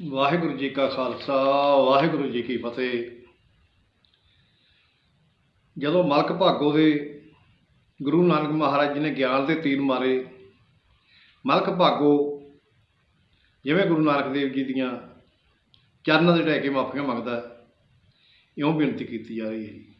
ਵਾਹਿਗੁਰੂ ਜੀ ਕਾ ਖਾਲਸਾ, ਵਾਹਿਗੁਰੂ ਜੀ ਕੀ ਫਤਿਹ। ਜਦੋਂ ਮਲਕ ਭਾਗੋ ਦੇ ਗੁਰੂ ਨਾਨਕ ਮਹਾਰਾਜ ਜੀ ਨੇ ਗਿਆਨ ਦੇ ਤੀਰ ਮਾਰੇ, ਮਲਕ ਭਾਗੋ ਜਿਵੇਂ ਗੁਰੂ ਨਾਨਕ ਦੇਵ ਜੀ ਦੀਆਂ ਚਰਨਾਂ ਦੇ ਢਹਿ ਕੇ ਮਾਫੀਆਂ ਮੰਗਦਾ, ਇਉਂ ਬੇਨਤੀ ਕੀਤੀ ਜਾ ਰਹੀ ਹੈ ਜੀ।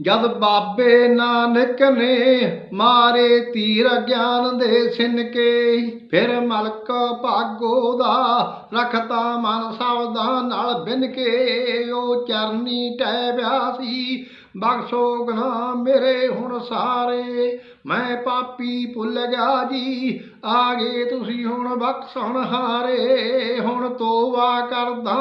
ਜਦ ਬਾਬੇ ਨਾਨਕ ਨੇ ਮਾਰੇ ਤੀਰ ਗਿਆਨ ਦੇ ਸਿਨਕੇ, ਫਿਰ ਮਲਕ ਭਾਗੋ ਦਾ ਰਖਤਾ ਮਨ ਸਬਦਾਂ ਨਾਲ ਬਿਨ ਕੇ ਉਹ ਚਰਨੀ ਟਹਿ ਬਿਆ ਸੀ, ਬਖਸ਼ੋ ਗੁਨਾਹ ਮੇਰੇ ਹੁਣ ਸਾਰੇ। ਮੈਂ ਪਾਪੀ ਭੁੱਲ ਗਿਆ ਜੀ ਆ ਗਏ ਤੁਸੀਂ ਹੁਣ ਬਖਸ਼ਣ ਹਾਰੇ। ਹੁਣ ਤੋਬਾ ਕਰਦਾ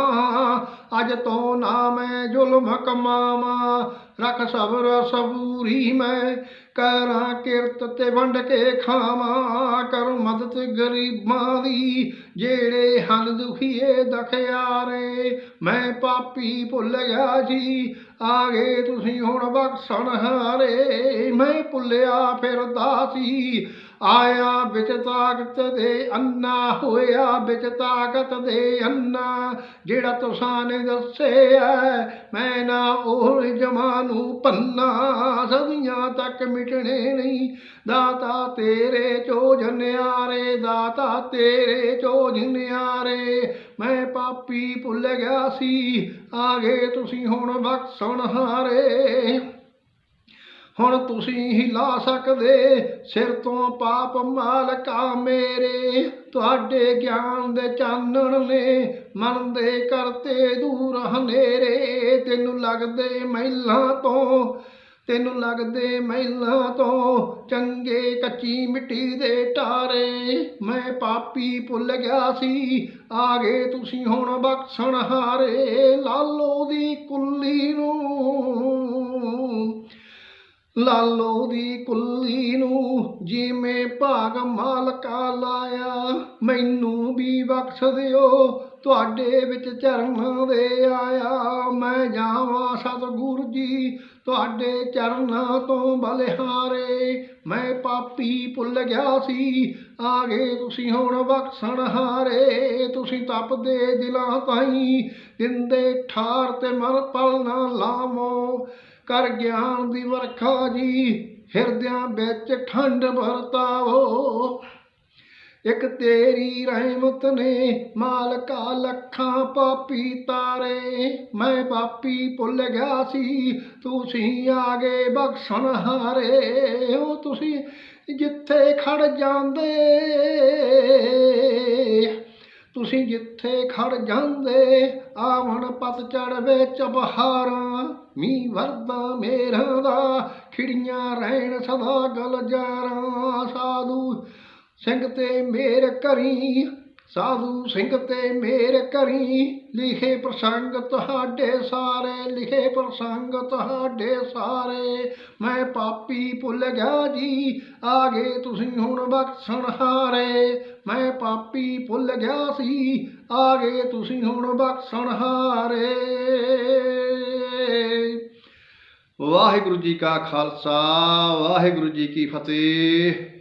ਅੱਜ ਤੋਂ ਨਾ ਮੈਂ ਜ਼ੁਲਮ ਕਮਾਵਾਂ। ਰੱਖ ਸਬਰ ਸਬੂਰੀ ਮੈਂ, ਕਰਾਂ ਕਿਰਤ ਤੇ ਵੰਡ ਕੇ ਖਾਵਾਂ। ਕਰੂੰ ਮਦਦ ਗਰੀਬਾਂ ਦੀ, ਜਿਹੜੇ ਹਨ ਦੁਖੀਏ ਦਖਿਆਰੇ। ਮੈਂ ਪਾਪੀ ਭੁੱਲ ਗਿਆ ਜੀ ਆ ਗਏ ਤੁਸੀਂ ਹੁਣ ਬਖਸ਼ਣ ਹਾਰੇ। ਮੈਂ ਭੁੱਲਿਆ ਫਿਰਦਾ ਸੀ ਆਇਆ ਵਿੱਚ ਤਾਕਤ ਦੇ ਅੰਨਾ, ਹੋਇਆ ਵਿੱਚ ਤਾਕਤ ਦੇ ਅੰਨਾ। ਜਿਹੜਾ ਤੁਸਾਂ ਨੇ ਦੱਸਿਆ, ਮੈਂ ਨਾ ਉਹ ਜਮਾਨੂ ਪੰਨਾ ਸਦੀਆਂ ਤੱਕ ਮਿਟਣੇ ਨਹੀਂ। ਦਾਤਾ ਤੇਰੇ ਚੋ ਜਨਿਆਰੇ ਦਾਤਾ ਤੇਰੇ ਚੋ ਨਿਆਰੇ ਮੈਂ ਪਾਪੀ ਭੁੱਲ ਗਿਆ ਸੀ ਆ ਗਏ ਤੁਸੀਂ ਹੁਣ ਬਖਸ਼ਣ ਹਾਰੇ ਹੁਣ ਤੁਸੀਂ ਹੀ ਲਾ ਸਕਦੇ ਸਿਰ ਤੋਂ ਪਾਪ ਮਾਲਕਾ ਮੇਰੇ। ਤੁਹਾਡੇ ਗਿਆਨ ਦੇ ਚਾਨਣ ਨੇ ਮਨ ਦੇ ਕਰਤੇ ਦੂਰ ਹਨੇਰੇ। ਤੈਨੂੰ ਲੱਗਦੇ ਮਹਿਲਾਂ ਤੋਂ, ਤੈਨੂੰ ਲੱਗਦੇ ਮਹਿਲਾਂ ਤੋਂ ਚੰਗੇ ਕੱਚੀ ਮਿੱਟੀ ਦੇ ਟਾਰੇ। ਮੈਂ ਪਾਪੀ ਭੁੱਲ ਗਿਆ ਸੀ, ਆ ਗਏ ਤੁਸੀਂ ਹੁਣ ਬਖਸ਼ਣ ਹਾਰੇ। ਲਾਲੋ ਦੀ ਕੁੱਲੀ ਨੂੰ ਲਾਲੋ ਦੀ ਕੁੱਲੀ ਨੂੰ ਜਿਵੇਂ ਭਾਗ ਮਾਲਕਾ ਲਾਇਆ, ਮੈਨੂੰ ਵੀ ਬਖਸ਼ ਦਿਓ, ਤੁਹਾਡੇ ਵਿੱਚ ਚਰਨਾਂ ਦੇ ਆਇਆ। ਮੈਂ ਜਾਵਾਂ ਸਤਿਗੁਰ ਜੀ, ਤੁਹਾਡੇ ਚਰਨਾਂ ਤੋਂ ਬਲਿਹਾਰੇ। ਮੈਂ ਪਾਪੀ ਭੁੱਲ ਗਿਆ ਸੀ ਆ ਗਏ ਤੁਸੀਂ ਹੁਣ ਬਖਸ਼ਣ ਹਾਰੇ। ਤੁਸੀਂ ਤਪਦੇ ਦਿਲਾਂ ਤਾਈ ਦਿੰਦੇ ਠਾਰ ਤੇ ਮਨ ਪਲ ਨਾ ਲਾਵੋ। ਕਰ ਗਿਆਨ ਦੀ ਵਰਖਾ ਜੀ, ਹਿਰਦਿਆਂ ਵਿੱਚ ਠੰਡ ਵਰਤਾਓ ਇੱਕ ਤੇਰੀ ਰਹਿਮਤ ਨੇ ਮਾਲਕਾ ਲੱਖਾਂ ਪਾਪੀ ਤਾਰੇ, ਮੈਂ ਪਾਪੀ ਭੁੱਲ ਗਿਆ ਸੀ, ਤੁਸੀਂ ਆ ਗਏ ਬਖਸ਼ਣ ਹਾਰੇ। ਉਹ ਤੁਸੀਂ ਜਿੱਥੇ ਖੜ ਜਾਂਦੇ ਤੁਸੀਂ ਜਿੱਥੇ ਖੜ ਜਾਂਦੇ, ਆਵਣ ਪਤਝੜ ਵਿੱਚ ਬਹਾਰਾਂ ਮੀਂਹ ਵਰਦਾ ਮੇਰਾਂ ਦਾ, ਖਿੜੀਆਂ ਰਹਿਣ ਸਦਾ ਗਲਜਾਰਾਂ ਸਾਧੂ ਸਿੰਘ ਤੇ ਮੇਰ ਕਰੀ ਸਾਧੂ ਸਿੰਘ ਤੇ ਮੇਰ ਕਰੀ, ਲਿਖੇ ਪ੍ਰਸੰਗ ਤੁਹਾਡੇ ਸਾਰੇ, ਲਿਖੇ ਪ੍ਰਸੰਗ ਤੁਹਾਡੇ ਸਾਰੇ। ਮੈਂ ਪਾਪੀ ਭੁੱਲ ਗਿਆ ਜੀ ਆ ਗਏ ਤੁਸੀਂ ਹੁਣ ਬਖਸ਼ਣ ਹਾਰੇ। ਮੈਂ ਪਾਪੀ ਭੁੱਲ ਗਿਆ ਸੀ ਆ ਗਏ ਤੁਸੀਂ ਹੁਣ ਬਖਸ਼ਣ ਹਾਰੇ। ਵਾਹਿਗੁਰੂ ਜੀ ਕਾ ਖਾਲਸਾ, ਵਾਹਿਗੁਰੂ ਜੀ ਕੀ ਫਤਿਹ।